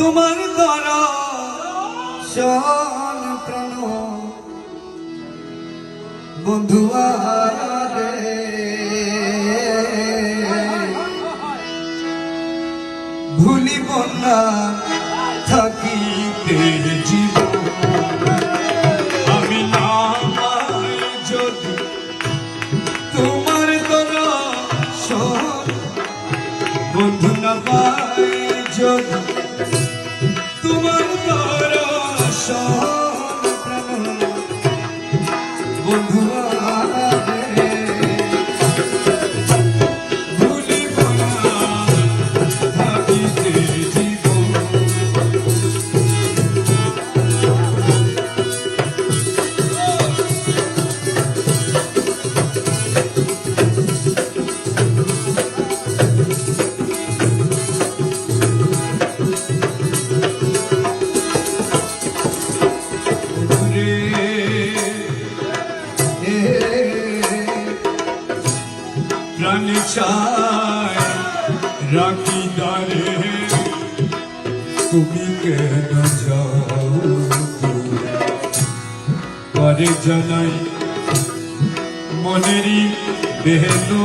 তোমার দর শন প্রাণ। বন্ধুয়ারে ভুলিব না, থাকিতে জীবন আমি যদি তোমার দর্শন বন্ধু না পাই যদি তোমার দর্শন প্রাণ চায় রাখি দারে তুমি কেন যাও জানাই মনেরই বেহলো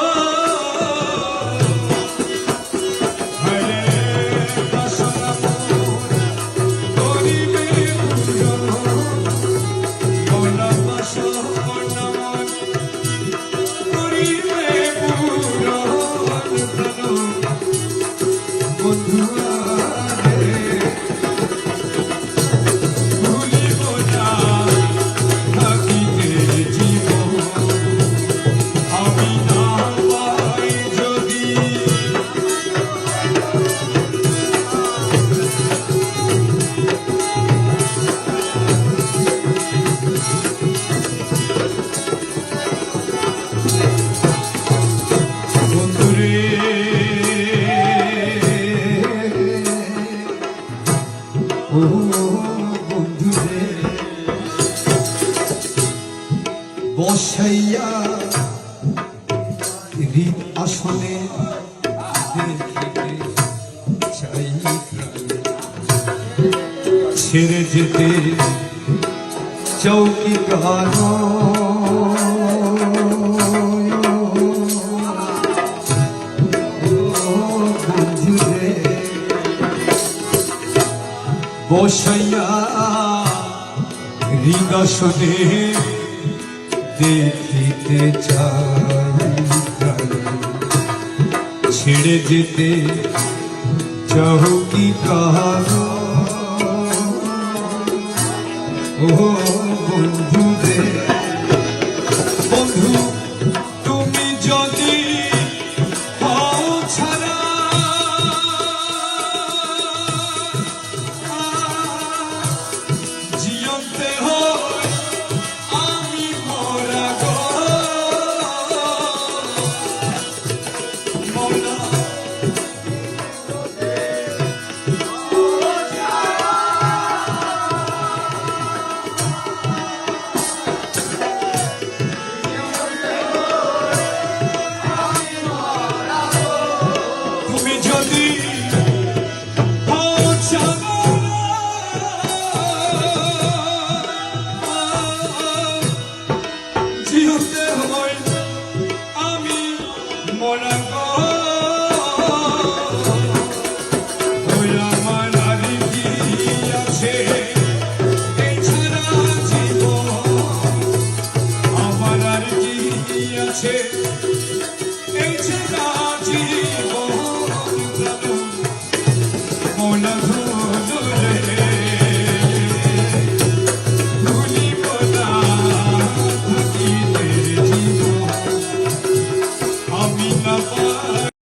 বসাইয়া হৃদ আসনে। ছেড়ে যেতে চৌকি বন্ধুরে বসাইয়া হৃদসনে দেখিতে চাই ছেড়ে যেতে চাহ কি কাহার ও বন্ধু রে বন্ধু, তুমি যদি জিয়ন্তে হয় você